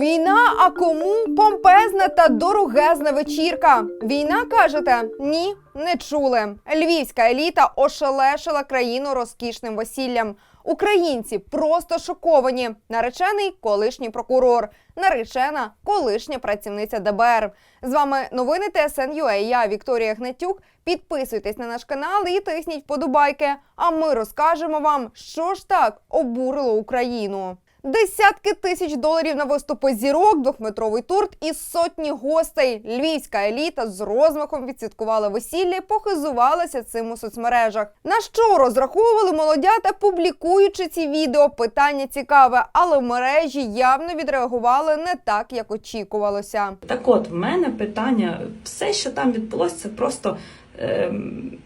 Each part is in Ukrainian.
війна, а кому помпезна та дорогезна вечірка? Війна кажете? Ні, не чули. Львівська еліта ошелешила країну розкішним весіллям. Українці просто шоковані. Наречений колишній прокурор, наречена колишня працівниця ДБР. З вами новини ТСН.UA. Я Вікторія Гнатюк. Підписуйтесь на наш канал і тисніть вподобайки. А ми розкажемо вам, що ж так обурило Україну. Десятки тисяч доларів на виступи зірок, двохметровий турт і сотні гостей. Львівська еліта з розмахом відсвяткувала весілля і похизувалася цим у соцмережах. На що розраховували молодята, публікуючи ці відео? Питання цікаве, але в мережі явно відреагували не так, як очікувалося. Так от, в мене питання, все, що там відбулося, це просто ем,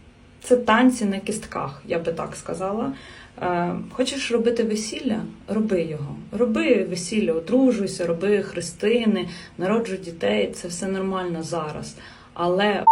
це танці на кістках, я би так сказала. Е, хочеш робити весілля? Роби його. Роби весілля, одружуйся, роби хрестини, народжуй дітей, це все нормально зараз. Але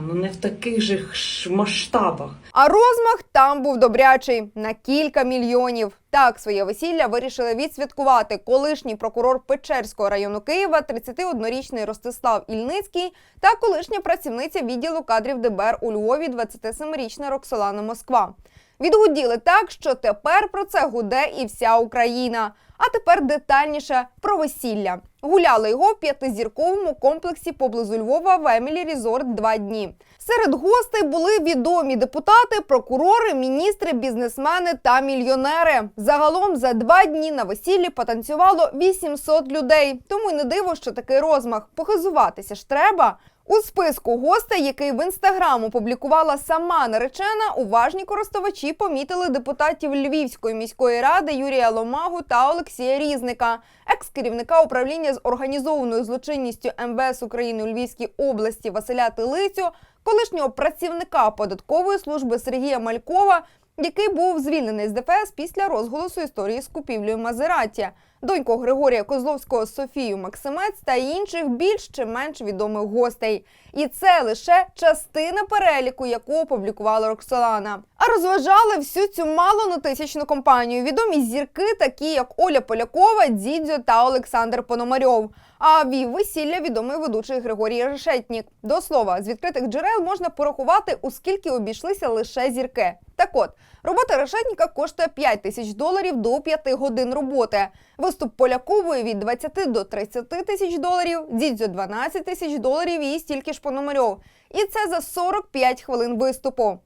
ну не в таких же масштабах. А розмах там був добрячий на кілька мільйонів. Так своє весілля вирішили відсвяткувати колишній прокурор Печерського району Києва, 31-річний Ростислав Ільницький та колишня працівниця відділу кадрів ДБР у Львові, 27-річна Роксолана Москва. Відгуділи так, що тепер про це гуде і вся Україна. А тепер детальніше про весілля. Гуляли його в п'ятизірковому комплексі поблизу Львова в Емілі Різорт два дні. Серед гостей були відомі депутати, прокурори, міністри, бізнесмени та мільйонери. Загалом за два дні на весіллі потанцювало 800 людей. Тому й не диво, що такий розмах. Похизуватися ж треба. У списку гостей, який в інстаграм опублікувала сама наречена, уважні користувачі помітили депутатів Львівської міської ради Юрія Ломагу та Олексія Різника, екс-керівника управління з організованою злочинністю МВС України у Львівській області Василя Тилицю, колишнього працівника податкової служби Сергія Малькова, який був звільнений з ДФС після розголосу історії з купівлею Мазераті, доньку Григорія Козловського Софію Максимець та інших більш чи менш відомих гостей. І це лише частина переліку, яку опублікувала Роксолана. А розважали всю цю малонотисячну компанію відомі зірки, такі як Оля Полякова, Дідзьо та Олександр Пономарьов. А вів весілля відомий ведучий Григорій Решетнік. До слова, з відкритих джерел можна порахувати, у скільки обійшлися лише зірки. Так от, робота решетніка коштує 5 тисяч доларів до 5 годин роботи. Виступ Полякової від 20 до 30 тисяч доларів, Дідзьо 12 тисяч доларів і стільки ж Пономарьов. І це за 45 хвилин виступу.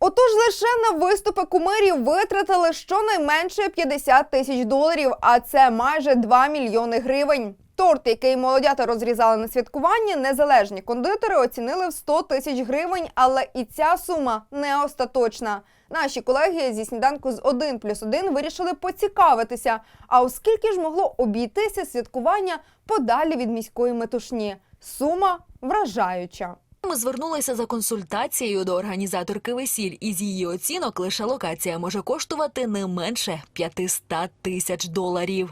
Отож, лише на виступи кумирів витратили щонайменше 50 тисяч доларів, а це майже 2 мільйони гривень. Торт, який молодята розрізали на святкуванні, незалежні кондитери оцінили в 100 тисяч гривень, але і ця сума не остаточна. Наші колеги зі сніданку з 1 плюс 1 вирішили поцікавитися, а у скільки ж могло обійтися святкування подалі від міської метушні. Сума вражаюча. Ми звернулися за консультацією до організаторки весіль. Із її оцінок лише локація може коштувати не менше 500 тисяч доларів.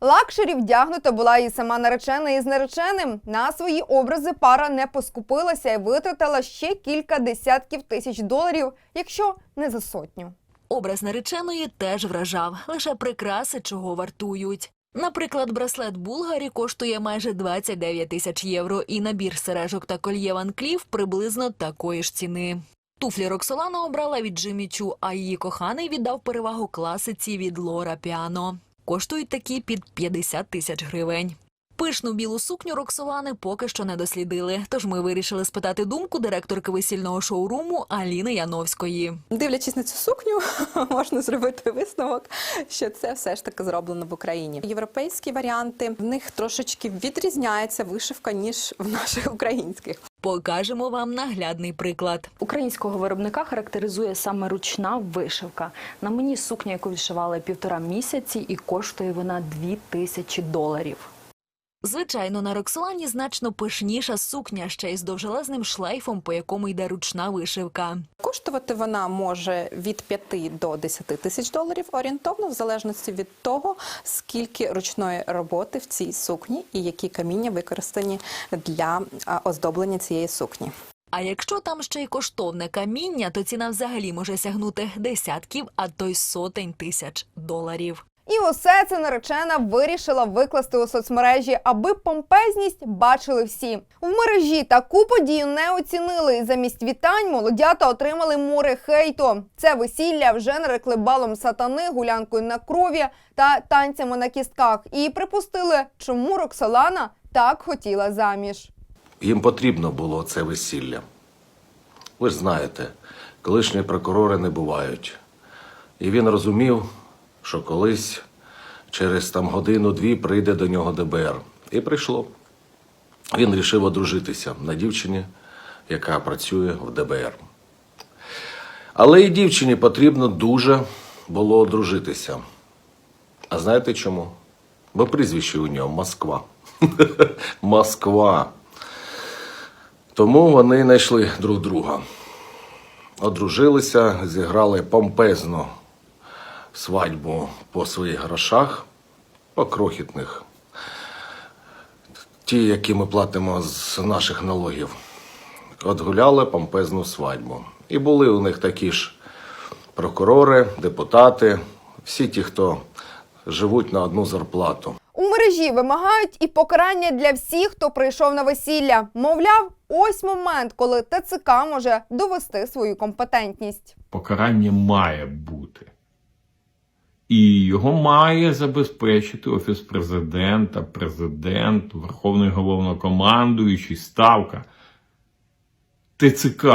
Лакшері вдягнута була і сама наречена із нареченим. На свої образи пара не поскупилася і витратила ще кілька десятків тисяч доларів, якщо не за сотню. Образ нареченої теж вражав, лише прикраси чого вартують. Наприклад, браслет Булгарі коштує майже 29 тисяч євро, і набір сережок та кольє Ван Кліф приблизно такої ж ціни. Туфлі Роксолана обрала від Джиммі Чу, а її коханий віддав перевагу класиці від Лора Піано. Коштують такі під 50 тисяч гривень. Пишну білу сукню Роксолани поки що не дослідили, тож ми вирішили спитати думку директорки весільного шоуруму Аліни Яновської. Дивлячись на цю сукню, можна зробити висновок, що це все ж таки зроблено в Україні. Європейські варіанти в них трошечки відрізняється вишивка ніж в наших українських. Покажемо вам наглядний приклад. Українського виробника характеризує саме ручна вишивка. На мені сукня, яку відшивали півтора місяці, і коштує вона дві тисячі доларів. Звичайно, на Роксолані значно пишніша сукня, ще й з довжелезним шлейфом, по якому йде ручна вишивка. Коштувати вона може від 5 до 10 тисяч доларів орієнтовно, в залежності від того, скільки ручної роботи в цій сукні і які каміння використані для оздоблення цієї сукні. А якщо там ще й коштовне каміння, то ціна взагалі може сягнути десятків, а то й сотень тисяч доларів. І усе це наречена вирішила викласти у соцмережі, аби помпезність бачили всі. В мережі таку подію не оцінили. І замість вітань молодята отримали море хейту. Це весілля вже нарекли балом сатани, гулянкою на крові та танцями на кістках. І припустили, чому Роксолана так хотіла заміж. Їм потрібно було це весілля. Ви ж знаєте, колишні прокурори не бувають. І він розумів, що колись через там годину-дві прийде до нього ДБР. І прийшло. Він вирішив одружитися на дівчині, яка працює в ДБР. Але і дівчині потрібно дуже було одружитися. А знаєте чому? Бо прізвище у нього Москва. Москва. Тому вони знайшли друг друга. Одружилися, зіграли помпезну свадьбу по своїх грошах, по крохітних. Ті, які ми платимо з наших налогів. Отгуляли помпезну свадьбу. І були у них такі ж прокурори, депутати, всі ті, хто живуть на одну зарплату. У мережі вимагають і покарання для всіх, хто прийшов на весілля. Мовляв, ось момент, коли ТЦК може довести свою компетентність. покарання має бути. І його має забезпечити Офіс президента, президент, Верховний головнокомандуючий, ставка. ТЦК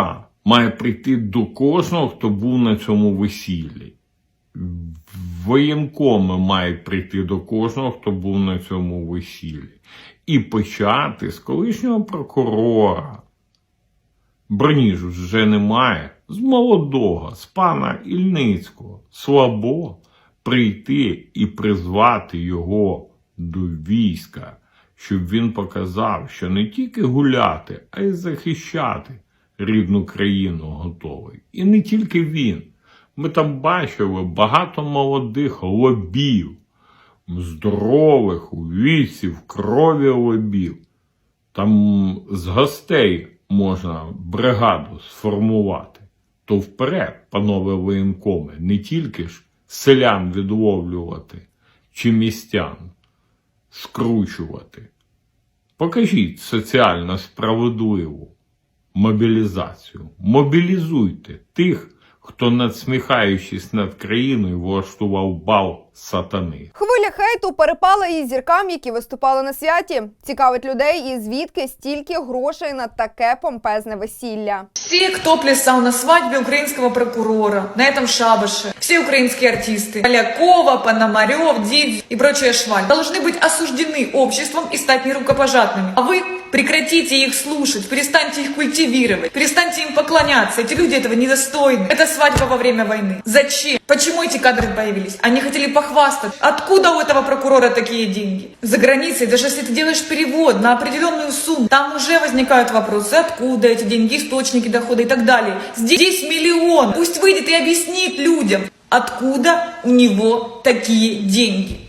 має прийти до кожного, хто був на цьому весіллі. Воєнкоми мають прийти до кожного, хто був на цьому весіллі. І почати з колишнього прокурора, Броні ж вже немає. З молодого, з пана Ільницького, слабо прийти і призвати його до війська, щоб він показав, що не тільки гуляти, а й захищати рідну країну готовий. І не тільки він. Ми там бачили багато молодих лобів, здорових у віці, в крові лобів. Там з гостей можна бригаду сформувати. То вперед, панове воєнкоми, не тільки ж селян відловлювати чи містян скручувати. Покажіть соціально справедливу мобілізацію. Мобілізуйте тих, хто, надсміхаючись над країною, влаштував бал сатани. Хвиля хейту перепала і зіркам, які виступали на святі. Цікавить людей, і звідки стільки грошей на таке помпезне весілля. Все, кто плясал на свадьбе украинского прокурора, на этом шабаше, все украинские артисты, Полякова, Пономарев, Дидь и прочая шваль, должны быть осуждены обществом и стать нерукопожатными. А вы прекратите их слушать, перестаньте их культивировать, перестаньте им поклоняться. Эти люди этого недостойны. Это свадьба во время войны. Зачем? Почему эти кадры появились? Они хотели похвастать. Откуда у этого прокурора такие деньги? За границей, даже если ты делаешь перевод на определенную сумму, там уже возникают вопросы, откуда эти деньги, источники дохода и так далее. Здесь миллион. Пусть выйдет и объяснит людям, откуда у него такие деньги.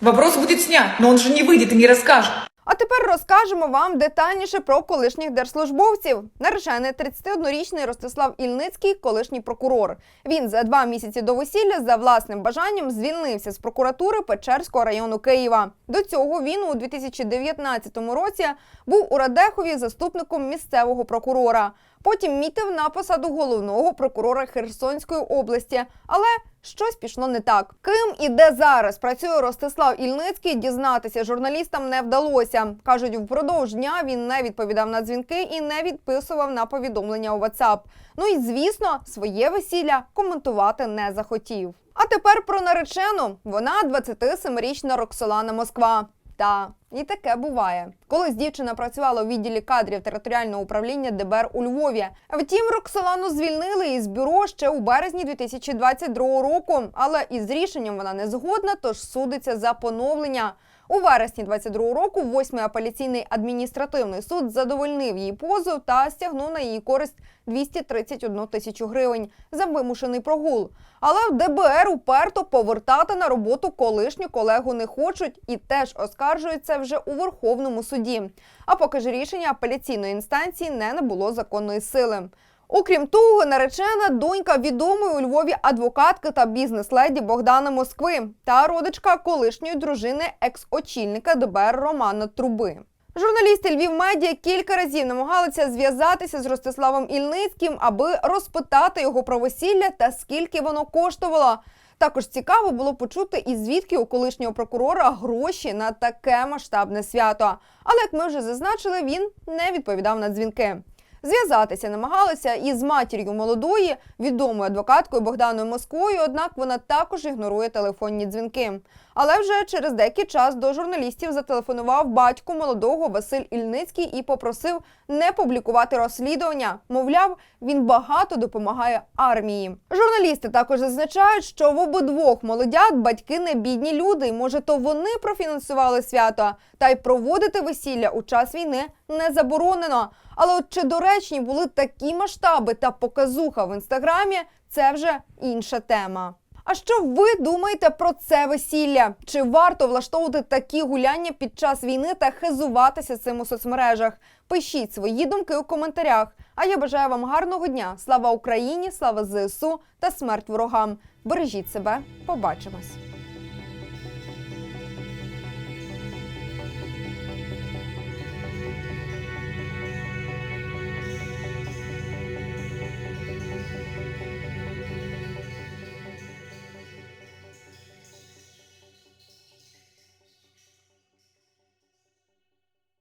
Вопрос будет снят, но он же не выйдет и не расскажет. А тепер розкажемо вам детальніше про колишніх держслужбовців. Наречений 31-річний Ростислав Ільницький, колишній прокурор. Він за два місяці до весілля за власним бажанням звільнився з прокуратури Печерського району Києва. До цього він у 2019 році був у Радехові заступником місцевого прокурора. Потім мітив на посаду головного прокурора Херсонської області, але щось пішло не так. Ким і де зараз працює Ростислав Ільницький, дізнатися журналістам не вдалося. кажуть, впродовж дня він не відповідав на дзвінки і не відписував на повідомлення у WhatsApp. Ну і звісно, своє весілля коментувати не захотів. А тепер про наречену. Вона 27-річна Роксолана Москва. Та і таке буває. Колись дівчина працювала у відділі кадрів територіального управління ДБР у Львові. Втім, Роксолану звільнили із бюро ще у березні 2022 року. Але із рішенням вона не згодна, тож судиться за поновлення. У вересні 22 року восьмий апеляційний адміністративний суд задовольнив її позов та стягнув на її користь 231 тисячу гривень за вимушений прогул. Але в ДБР уперто повертати на роботу колишню колегу не хочуть і теж оскаржуються вже у Верховному суді. А поки ж рішення апеляційної інстанції не набуло законної сили. Окрім того, наречена донька відомої у Львові адвокатки та бізнес-леді Богдана Москви та родичка колишньої дружини екс-очільника ДБР Романа Труби. Журналісти Львів Медіа кілька разів намагалися зв'язатися з Ростиславом Ільницьким, аби розпитати його про весілля та скільки воно коштувало. Також цікаво було почути, і звідки у колишнього прокурора гроші на таке масштабне свято. Але як ми вже зазначили, він не відповідав на дзвінки. Зв'язатися намагалися із матір'ю молодої, відомою адвокаткою Богданою Москвою, однак вона також ігнорує телефонні дзвінки. Але вже через деякий час до журналістів зателефонував батько молодого Василь Ільницький і попросив не публікувати розслідування. Мовляв, він багато допомагає армії. Журналісти також зазначають, що в обидвох молодят батьки не бідні люди. Може, то вони профінансували свято, та й проводити весілля у час війни не заборонено. Але от чи доречні були такі масштаби та показуха в інстаграмі, це вже інша тема. А що ви думаєте про це весілля? Чи варто влаштовувати такі гуляння під час війни та хизуватися цим у соцмережах? Пишіть свої думки у коментарях. А я бажаю вам гарного дня. Слава Україні, слава ЗСУ та смерть ворогам. Бережіть себе. Побачимось.